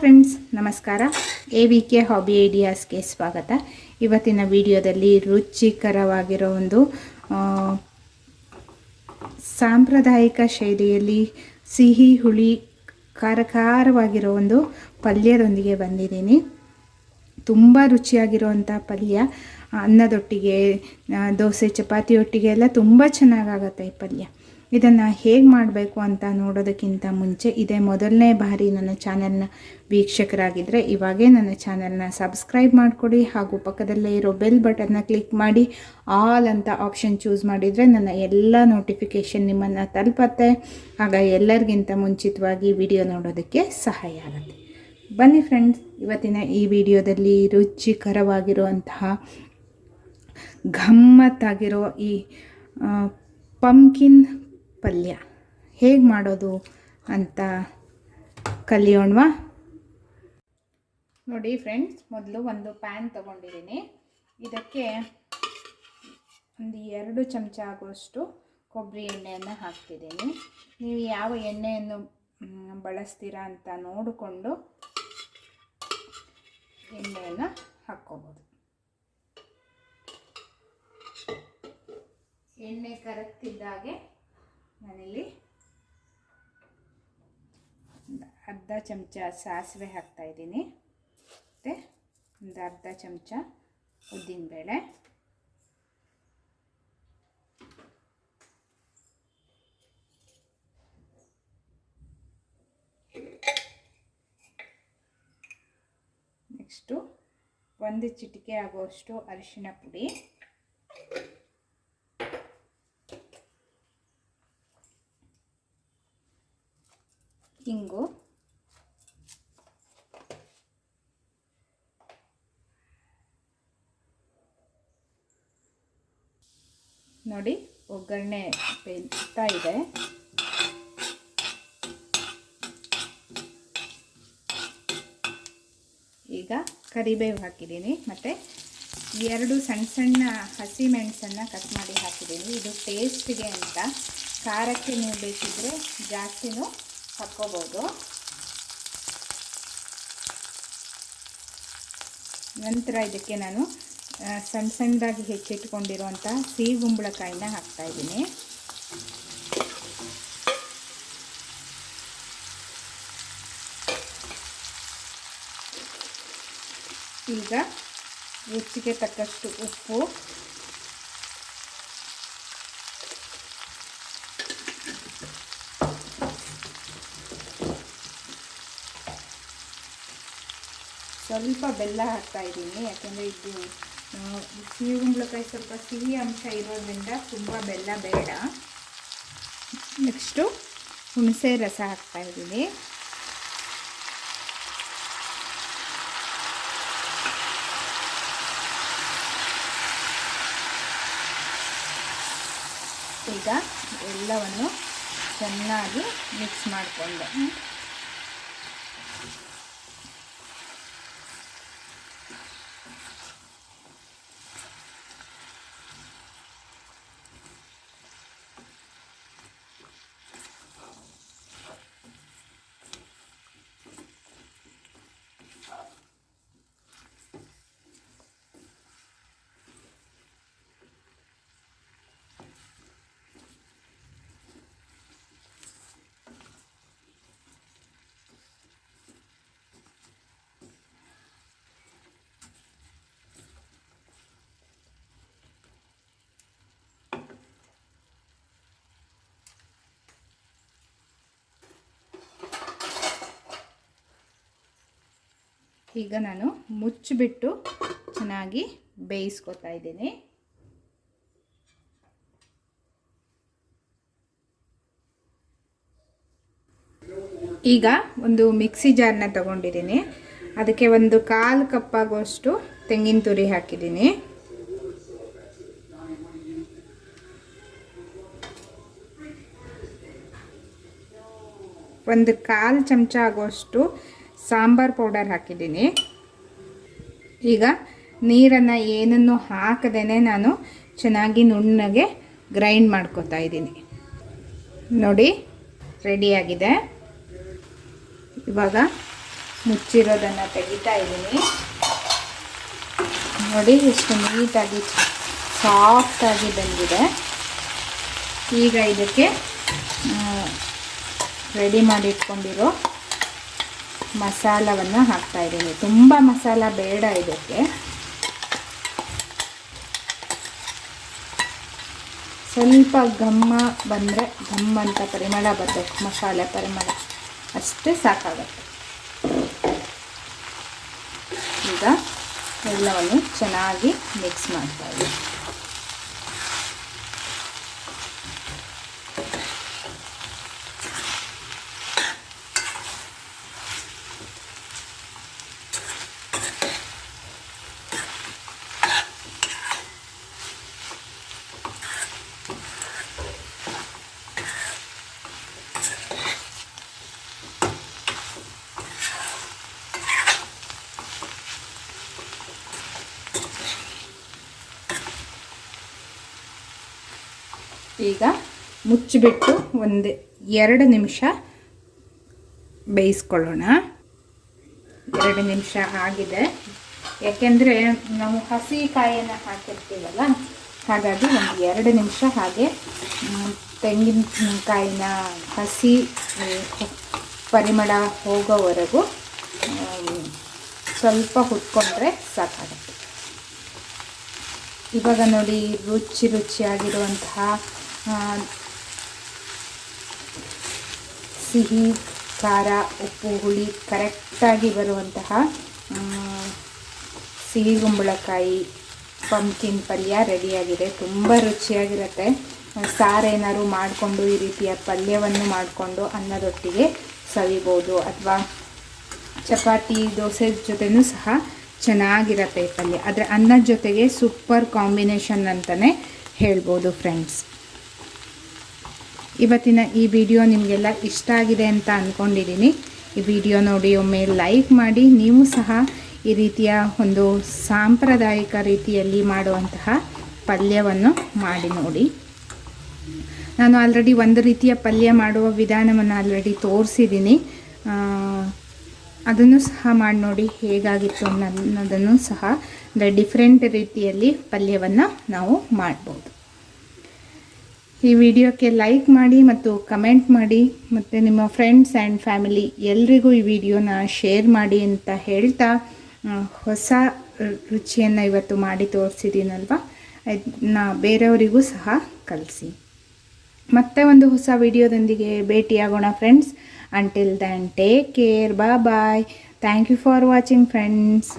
Friends ನಮಸ್ಕಾರ. A V K hobby ಐಡಿಯಾಸ್ಗೆ ಸ್ವಾಗತ. ಇವತ್ತಿನ ವಿಡಿಯೋದಲ್ಲಿ ರುಚಿಕರವಾಗಿರೋ ಒಂದು ಸಾಂಪ್ರದಾಯಿಕ ಶೈಲಿಯಲ್ಲಿ ಸಿಹಿ, ಹುಳಿ, ಖಾರಖಾರವಾಗಿರೋ ಒಂದು ಪಲ್ಯದೊಂದಿಗೆ ಬಂದಿದ್ದೀನಿ. ತುಂಬ ರುಚಿಯಾಗಿರುವಂಥ ಪಲ್ಯ, ಅನ್ನದೊಟ್ಟಿಗೆ ದೋಸೆ, ಚಪಾತಿಯೊಟ್ಟಿಗೆ ಎಲ್ಲ ತುಂಬ ಚೆನ್ನಾಗಾಗತ್ತೆ ಈ ಪಲ್ಯ. ಇದನ್ನು ಹೇಗೆ ಮಾಡಬೇಕು ಅಂತ ನೋಡೋದಕ್ಕಿಂತ ಮುಂಚೆ ಇದೇ ಮೊದಲನೇ ಬಾರಿ ನನ್ನ ಚಾನೆಲ್ನ ವೀಕ್ಷಕರಾಗಿದ್ದರೆ ಇವಾಗೇ ನನ್ನ ಚಾನೆಲ್ನ ಸಬ್ಸ್ಕ್ರೈಬ್ ಮಾಡಿಕೊಡಿ ಹಾಗೂ ಪಕ್ಕದಲ್ಲೇ ಇರೋ ಬೆಲ್ ಬಟನ್ನ ಕ್ಲಿಕ್ ಮಾಡಿ ಆಲ್ ಅಂತ ಆಪ್ಷನ್ ಚೂಸ್ ಮಾಡಿದರೆ ನನ್ನ ಎಲ್ಲ ನೋಟಿಫಿಕೇಷನ್ ನಿಮ್ಮನ್ನು ತಲುಪತ್ತೆ. ಆಗ ಎಲ್ಲರಿಗಿಂತ ಮುಂಚಿತವಾಗಿ ವಿಡಿಯೋ ನೋಡೋದಕ್ಕೆ ಸಹಾಯ ಆಗುತ್ತೆ. ಬನ್ನಿ ಫ್ರೆಂಡ್ಸ್, ಇವತ್ತಿನ ಈ ವಿಡಿಯೋದಲ್ಲಿ ರುಚಿಕರವಾಗಿರುವಂತಹ ಗಮ್ಮತ್ತಾಗಿರೋ ಈ ಪಂಕಿನ್ ಪಲ್ಯ. ಹೇಗೆ ಮಾಡೋದು ಅಂತ ಕಲಿಯೋಣವಾ? ನೋಡಿ ಫ್ರೆಂಡ್ಸ್, ಮೊದಲು ಒಂದು ಪ್ಯಾನ್ ತಗೊಂಡಿದ್ದೀನಿ. ಇದಕ್ಕೆ ಒಂದು ಎರಡು ಚಮಚ ಆಗುವಷ್ಟು ಕೊಬ್ಬರಿ ಎಣ್ಣೆಯನ್ನು ಹಾಕ್ತಿದ್ದೀನಿ. ನೀವು ಯಾವ ಎಣ್ಣೆಯನ್ನು ಬಳಸ್ತೀರಾ ಅಂತ ನೋಡಿಕೊಂಡು ಎಣ್ಣೆಯನ್ನು ಹಾಕ್ಕೋಬೋದು. ಎಣ್ಣೆ ಕರಗ್ತಿದ್ದಾಗೆ ನಾನಿಲ್ಲಿ ಒಂದು ಅರ್ಧ ಚಮಚ ಸಾಸಿವೆ ಹಾಕ್ತಾ ಇದ್ದೀನಿ. ಮತ್ತು ಒಂದು ಅರ್ಧ ಚಮಚ ಉದ್ದಿನಬೇಳೆ ನೆಕ್ಸ್ಟು ಒಂದು ಚಿಟಿಕೆ ಆಗುವಷ್ಟು ಅರಿಶಿನ ಪುಡಿ. ಹಿಂಗು ನೋಡಿ, ಒಗ್ಗರಣೆ ಬೇಯ್ತಾ ಇದೆ. ಈಗ ಕರಿಬೇವು ಹಾಕಿದ್ದೀನಿ, ಮತ್ತು ಎರಡು ಸಣ್ಣ ಸಣ್ಣ ಹಸಿ ಮೆಣಸನ್ನು ಕಟ್ ಮಾಡಿ ಹಾಕಿದ್ದೀನಿ. ಇದು ಟೇಸ್ಟಿಗೆ ಅಂತ. ಖಾರಕ್ಕೆ ನೀವು ಬೇಕಿದ್ದರೆ ಜಾಸ್ತಿನೂ ಹಾಕ್ಕೋಬೋದು. ನಂತರ ಇದಕ್ಕೆ ನಾನು ಸಣ್ಣ ಸಣ್ಣದಾಗಿ ಹೆಚ್ಚಿಟ್ಕೊಂಡಿರುವಂಥ ಸಿಹಿ ಗುಂಬಳಕಾಯಿನ ಹಾಕ್ತಾಯಿದ್ದೀನಿ ಈಗ ರುಚಿಗೆ ತಕ್ಕಷ್ಟು ಉಪ್ಪು. ಸ್ವಲ್ಪ ಬೆಲ್ಲ ಹಾಕ್ತಾ ಇದ್ದೀನಿ, ಯಾಕೆಂದರೆ ಇದು ಕುಂಬಳಕಾಯಿ ಸ್ವಲ್ಪ ಸಿಹಿ ಅಂಶ ಇರೋದ್ರಿಂದ ತುಂಬ ಬೆಲ್ಲ ಬೇಡ. ನೆಕ್ಸ್ಟು ಹುಣಸೆ ರಸ ಹಾಕ್ತಾ ಇದ್ದೀನಿ. ಈಗ ಎಲ್ಲವನ್ನು ಚೆನ್ನಾಗಿ ಮಿಕ್ಸ್ ಮಾಡಿಕೊಂಡೆ. ಈಗ ನಾನು ಮುಚ್ಚಿಬಿಟ್ಟು ಚೆನ್ನಾಗಿ ಬೇಯಿಸ್ಕೊತಾ ಇದ್ದೀನಿ. ಈಗ ಒಂದು ಮಿಕ್ಸಿ ಜಾರ್ನ ತಗೊಂಡಿದ್ದೀನಿ. ಅದಕ್ಕೆ ಒಂದು ಕಾಲು ಕಪ್ಪಾಗುವಷ್ಟು ತೆಂಗಿನ ತುರಿ ಹಾಕಿದ್ದೀನಿ. ಒಂದು ಕಾಲು ಚಮಚ ಆಗುವಷ್ಟು ಸಾಂಬಾರ್ ಪೌಡರ್ ಹಾಕಿದ್ದೀನಿ. ಈಗ ನೀರನ್ನು ಏನನ್ನು ಹಾಕದೇ ನಾನು ಚೆನ್ನಾಗಿ ನುಣ್ಣಗೆ ಗ್ರೈಂಡ್ ಮಾಡ್ಕೋತಾ ಇದ್ದೀನಿ. ನೋಡಿ ರೆಡಿಯಾಗಿದೆ ಇವಾಗ ಮುಚ್ಚಿರೋದನ್ನು ತೆಗಿತಾ ಇದ್ದೀನಿ. ನೋಡಿ, ಎಷ್ಟು ನೀಟಾಗಿ ಸಾಫ್ಟಾಗಿ ಬಂದಿದೆ. ಈಗ ಇದಕ್ಕೆ ರೆಡಿ ಮಾಡಿಟ್ಕೊಂಡಿರೋ ಮಸಾಲವನ್ನು ಹಾಕ್ತಾ ಇದ್ದೀನಿ. ತುಂಬ ಮಸಾಲ ಬೇಡ ಇದಕ್ಕೆ. ಸ್ವಲ್ಪ ಘಮ್ಮ ಬಂದರೆ ಘಮ್ ಅಂತ ಪರಿಮಳ ಬರಬೇಕು ಮಸಾಲೆ ಪರಿಮಳ. ಅಷ್ಟೇ ಸಾಕಾಗುತ್ತೆ. ಈಗ ಎಲ್ಲವನ್ನು ಚೆನ್ನಾಗಿ ಮಿಕ್ಸ್ ಮಾಡ್ತಾ ಈಗ ಮುಚ್ಚಿಬಿಟ್ಟು ಒಂದು ಎರಡು ನಿಮಿಷ ಬೇಯಿಸ್ಕೊಳ್ಳೋಣ. ಎರಡು ನಿಮಿಷ ಆಗಿದೆ. ಯಾಕೆಂದರೆ ನಾವು ಹಸಿ ಕಾಯಿಯನ್ನು ಹಾಕಿರ್ತೀವಲ್ಲ, ಹಾಗಾಗಿ ಒಂದು ಎರಡು ನಿಮಿಷ ಹಾಗೆ ತೆಂಗಿನಕಾಯಿನ ಹಸಿ ಪರಿಮಳ ಹೋಗೋವರೆಗೂ ಸ್ವಲ್ಪ ಹುಟ್ಕೊಂಡ್ರೆ ಸಾಕಾಗುತ್ತೆ. ಇವಾಗ ನೋಡಿ ರುಚಿ ರುಚಿಯಾಗಿರುವಂತಹ ಸಿಹಿ, ಖಾರ, ಉಪ್ಪು, ಹುಳಿ ಕರೆಕ್ಟಾಗಿ ಬರುವಂತಹ ಸಿಹಿ ಗುಂಬಳಕಾಯಿ ಪಂಪ್ಕಿನ್ ಪಲ್ಯ ರೆಡಿಯಾಗಿದೆ. ತುಂಬ ರುಚಿಯಾಗಿರುತ್ತೆ. ಸಾರೇನಾದ್ರು ಮಾಡಿಕೊಂಡು ಈ ರೀತಿಯ ಪಲ್ಯವನ್ನು ಮಾಡಿಕೊಂಡು ಅನ್ನದೊಟ್ಟಿಗೆ ಸವಿಬೋದು ಅಥವಾ ಚಪಾತಿ, ದೋಸೆ ಜೊತೆನೂ ಸಹ ಚೆನ್ನಾಗಿರತ್ತೆ ಈ ಪಲ್ಯ. ಆದರೆ ಅನ್ನದ ಜೊತೆಗೆ ಸೂಪರ್ ಕಾಂಬಿನೇಷನ್ ಅಂತಲೇ ಹೇಳ್ಬೋದು ಫ್ರೆಂಡ್ಸ್ ಇವತ್ತಿನ ಈ ವಿಡಿಯೋ ನಿಮಗೆಲ್ಲ ಇಷ್ಟ ಆಗಿದೆ ಅಂತ ಅಂದ್ಕೊಂಡಿದ್ದೀನಿ ಈ ವಿಡಿಯೋ ನೋಡಿ ಒಮ್ಮೆ ಲೈಕ್ ಮಾಡಿ, ನೀವು ಸಹ ಈ ರೀತಿಯ ಒಂದು ಸಾಂಪ್ರದಾಯಿಕ ರೀತಿಯಲ್ಲಿ ಮಾಡುವಂತಹ ಪಲ್ಯವನ್ನು ಮಾಡಿ ನೋಡಿ. ನಾನು ಆಲ್ರೆಡಿ ಒಂದು ರೀತಿಯ ಪಲ್ಯ ಮಾಡುವ ವಿಧಾನವನ್ನು ಆಲ್ರೆಡಿ ತೋರಿಸಿದ್ದೀನಿ. ಅದನ್ನು ಸಹ ಮಾಡಿ ನೋಡಿ ಹೇಗಾಗಿತ್ತು ಅನ್ನೋದನ್ನು ಸಹ, ಅಂದರೆ ಡಿಫ್ರೆಂಟ್ ರೀತಿಯಲ್ಲಿ ಪಲ್ಯವನ್ನು ನಾವು ಮಾಡ್ಬೋದು. ಈ ವಿಡಿಯೋಕ್ಕೆ ಲೈಕ್ ಮಾಡಿ ಮತ್ತು ಕಮೆಂಟ್ ಮಾಡಿ ಮತ್ತು ನಿಮ್ಮ ಫ್ರೆಂಡ್ಸ್ ಆ್ಯಂಡ್ ಫ್ಯಾಮಿಲಿ ಎಲ್ರಿಗೂ ಈ ವಿಡಿಯೋನ ಶೇರ್ ಮಾಡಿ ಅಂತ ಹೇಳ್ತಾ ಹೊಸ ರುಚಿಯನ್ನು ಇವತ್ತು ಮಾಡಿ ತೋರಿಸಿದ್ದೀನಲ್ವ? ಅದನ್ನ ಬೇರೆಯವರಿಗೂ ಸಹ ಕಲಿಸಿ. ಮತ್ತೆ ಒಂದು ಹೊಸ ವಿಡಿಯೋದೊಂದಿಗೆ ಭೇಟಿಯಾಗೋಣ friends. Until then take care bye bye thank you for watching friends